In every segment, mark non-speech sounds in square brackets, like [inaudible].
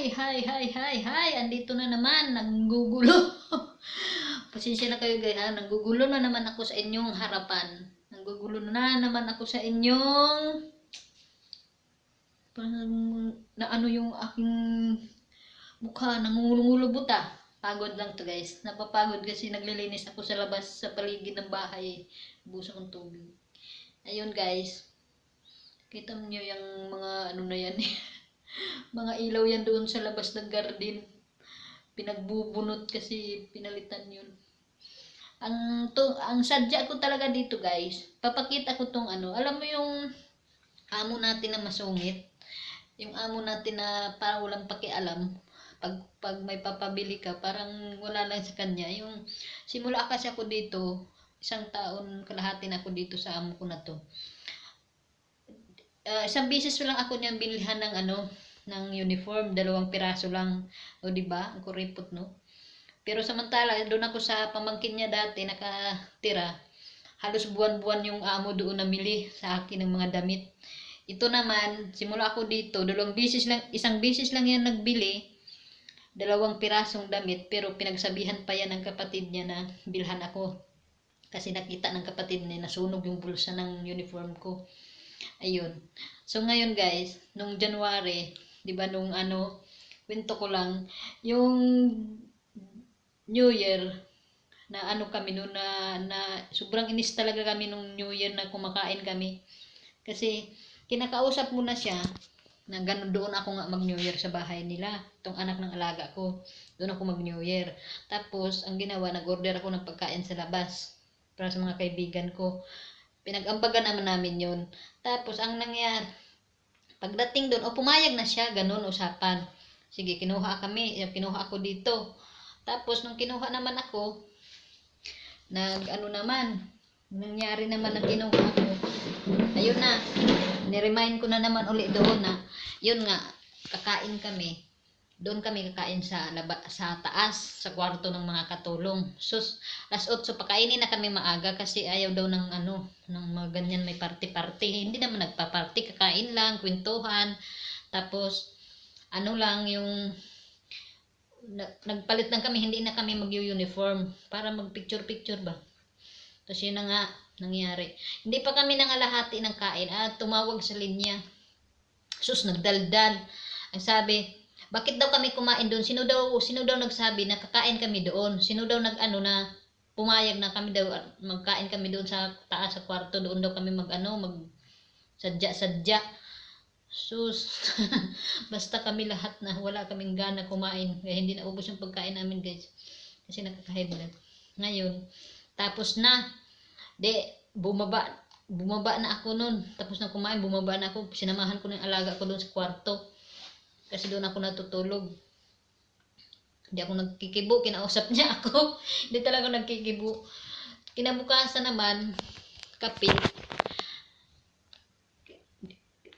Hi, hi, hi, hi, hi. Andito na naman, nanggugulo. [laughs] Pasensya na kayo guys, ha? nanggugulo na naman ako sa inyong harapan. Nanggugulo na naman ako sa inyong parang na ano yung aking mukha, nangungulong buta. Pagod lang to guys. Napapagod kasi naglilinis ako sa labas sa paligid ng bahay. Busa kong tubig. Ayun guys. Kita niyo yung mga ano na yan [laughs] mga ilaw yan doon sa labas ng garden. Pinagbubunot kasi pinalitan yun. Ang to, ang sadya ko talaga dito guys, papakita ko tong ano, alam mo yung amo natin na masungit, yung amo natin na parang walang pakialam, pag, pag may papabili ka, parang wala lang sa kanya. Yung simula kasi ako dito, isang taon kalahati na ako dito sa amo ko na to. Ah, isang beses lang ako niyang bilhan ng ano, ng uniform, dalawang piraso lang. O di ba? Ang kuripot no. Pero samantala, doon ako sa pamangkin niya dati nakatira. Halos buwan-buwan yung amo doon namili sa akin ng mga damit. Ito naman, simula ako dito, dalawang beses lang, isang beses lang yan nagbili. Dalawang pirasong damit, pero pinagsabihan pa yan ng kapatid niya na bilhan ako. Kasi nakita ng kapatid niya nasunog yung bulsa ng uniform ko. Ayun. So ngayon guys, nung January, 'di ba nung ano, kwento ko lang, yung New Year na ano kami noon na, na sobrang inis talaga kami nung New Year na kumakain kami. Kasi kinakausap mo na siya na gano'n doon ako nga mag New Year sa bahay nila. Itong anak ng alaga ko. Doon ako mag New Year. Tapos, ang ginawa, nag-order ako ng pagkain sa labas para sa mga kaibigan ko. Pinag-ambagan naman namin yun. Tapos, ang nangyari, pagdating doon, o pumayag na siya, ganun usapan. Sige, kinuha kami, eh, kinuha ako dito. Tapos, nung kinuha naman ako, nag, ano naman, nangyari naman na kinuha ako. Ayun na, niremind ko na naman uli doon na, yun nga, kakain kami. Doon kami kakain sa laba, sa taas, sa kwarto ng mga katulong. Sus, alas 8 pakainin na kami maaga kasi ayaw daw ng ano, ng mga ganyan may party-party. Hindi naman nagpa-party, kakain lang, kwentuhan. Tapos, ano lang yung na- nagpalit lang kami, hindi na kami mag-uniform para mag-picture-picture ba. Tapos yun na nga, nangyari. Hindi pa kami nangalahati ng kain. Ah, tumawag sa linya. Sus, nagdaldal. Ang sabi, bakit daw kami kumain doon? Sino daw, sino daw nagsabi na kakain kami doon? Sino daw nag ano na pumayag na kami daw magkain kami doon sa taas sa kwarto? Doon daw kami mag ano mag sadya sadya. Sus. [laughs] Basta kami lahat na wala kaming gana kumain. Kaya hindi na ubos yung pagkain namin guys. Kasi nakaka-high blood ngayon tapos na. De bumaba bumaba na ako noon. Tapos na kumain bumaba na ako. Sinamahan ko ng alaga ko doon sa kwarto kasi doon ako natutulog. Hindi ako nagkikibo kinausap niya [laughs] ako. Hindi talaga nagkikibo. Kinabukasan naman kape.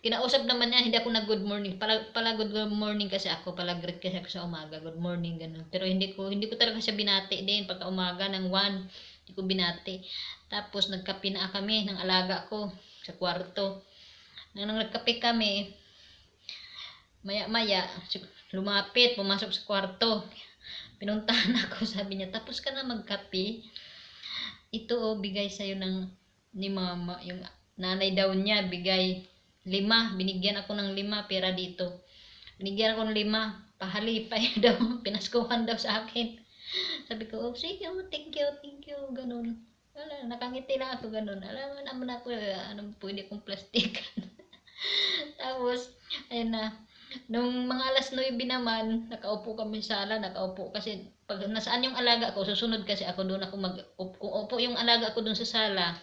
Kinausap naman niya hindi ako nag good morning. Pala, pala good morning kasi ako pala greet kasi ako sa umaga. Good morning ganun. Pero hindi ko hindi ko talaga siya binati din. Pagka umaga ng 1 hindi ko binati. Tapos nagkape na kami ng alaga ko sa kwarto. Nang nagkape kami maya maya lumapit pumasok sa kwarto. Pinuntahan ako [laughs] sabi niya tapos ka na magkape. Ito oh bigay sa'yo ng ni mama yung nanay daw niya bigay lima. Binigyan ako ng lima pera dito. Binigyan ako ng lima pahalipay [laughs] daw pinaskuhan daw sa akin. Sabi ko oh sige oh, thank you thank you ganun. Wala nakangiti lang ako ganun. Alam mo naman ako eh, ano pwede kong plastic [laughs] tapos ayun na nung mga alas 9 naman nakaupo kami sa sala nakaupo kasi pag nasaan yung alaga ko susunod kasi ako doon ako mag upo yung alaga ko doon sa sala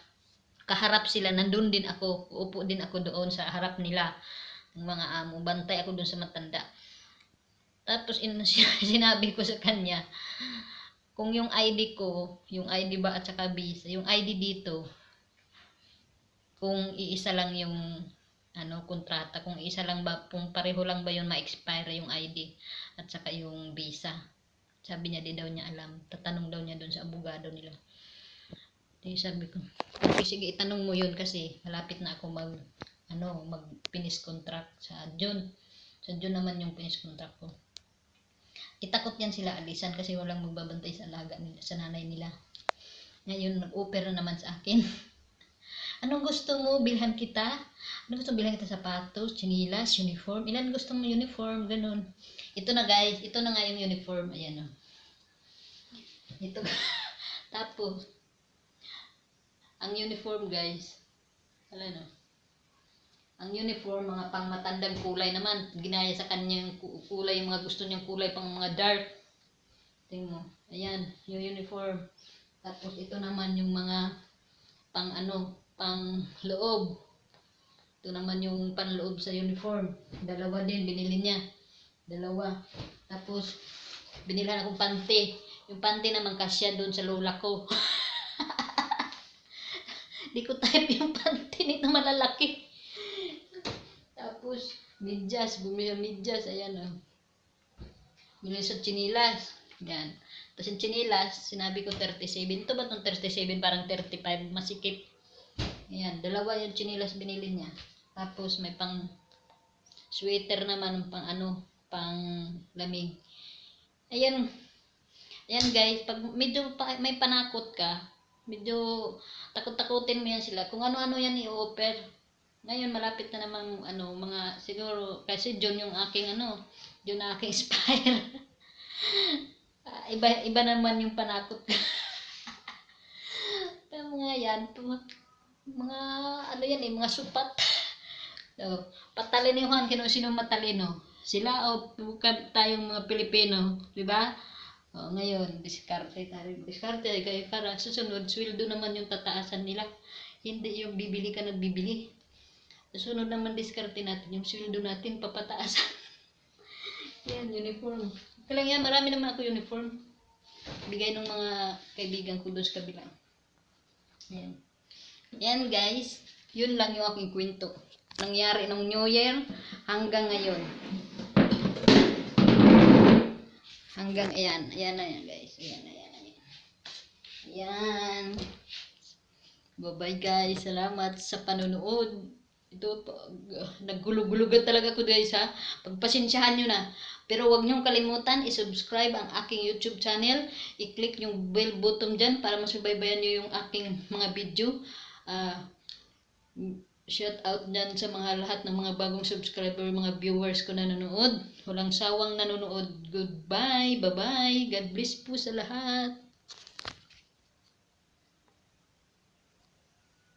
kaharap sila, nandun din ako, upo din ako doon sa harap nila, ng mga amo, bantay ako doon sa matanda. Tapos in, [laughs] sinabi ko sa kanya, kung yung ID ko, yung ID ba at saka visa, yung ID dito, kung iisa lang yung ano kontrata, kung isa lang ba, kung pareho lang ba yun ma-expire yung ID at saka yung visa. Sabi niya, di daw niya alam. Tatanong daw niya doon sa abogado nila. Di sabi ko, okay, sige, itanong mo yun kasi malapit na ako mag, ano, mag finish contract sa June. Sa June naman yung finish contract ko. itakot yan sila alisan kasi walang magbabantay sa alaga nila, sa nanay nila. Ngayon, nag-offer na naman sa akin. [laughs] Anong gusto mo? Bilhan kita? Ano gusto mo bilhan kita? Sapatos, chinilas, uniform? Ilan gusto mo uniform? Ganun. Ito na guys. Ito na nga yung uniform. Ayan o. Ito. [laughs] Tapos, ang uniform guys. Wala no. Ang uniform, mga pang matandang kulay naman. Ginaya sa kanyang ku- kulay, yung mga gusto niyang kulay pang mga dark. Tingnan mo. Ayan, yung uniform. Tapos ito naman yung mga pang ano, pang loob. Ito naman yung panloob sa uniform. Dalawa din, binili niya. Dalawa. Tapos, binilhan akong panty. Yung panty naman kasya doon sa lola ko. [laughs] Di ko type yung panty nito malalaki. Tapos, medyas. Bumili ng medyas. Ayan o. Bumili sa chinilas. Yan. Tapos yung chinilas, sinabi ko 37. Ito ba itong 37? Parang 35. Masikip. Ayan. Dalawa yung chinilas binili niya. Tapos may pang sweater naman. Pang ano, pang lamig. Ayan. Ayan guys. Pag medyo pa, may panakot ka, medyo takot-takutin mo yan sila. Kung ano-ano yan i-offer. Ngayon, malapit na namang, ano, mga, siguro, kasi John yung aking, ano, John aking [laughs] spire. Ah, iba, iba naman yung panakot ko. [laughs] Mga yan, mga, ano yan eh, mga supat. [laughs] so, patalinohan, kino sino matalino? Sila o tayong mga Pilipino, di ba? O, ngayon, diskarte tayo. Diskarte kayo para susunod, sweldo naman yung tataasan nila. Hindi yung bibili ka nagbibili. Susunod naman diskarte natin, yung sweldo natin papataasan. [laughs] yan, uniform. Kaya lang yan, marami naman ako uniform. Bigay ng mga kaibigan ko doon sa kabila. Yan. Yan guys, yun lang yung aking kwento. Nangyari nung New Year hanggang ngayon. Hanggang ayan, ayan na yan guys. Ayan, ayan, ayan. Ayan. Bye-bye guys. Salamat sa panonood. Ito, pag, uh, naggulugulugan talaga ko guys ha. Pagpasensyahan nyo na. Pero huwag niyong kalimutan, i-subscribe ang aking YouTube channel. I-click yung bell button dyan para masubaybayan nyo yung aking mga video. Ah, shout out dyan sa mga lahat ng mga bagong subscriber, mga viewers ko na nanonood. Walang sawang nanonood. Goodbye, bye-bye. God bless po sa lahat.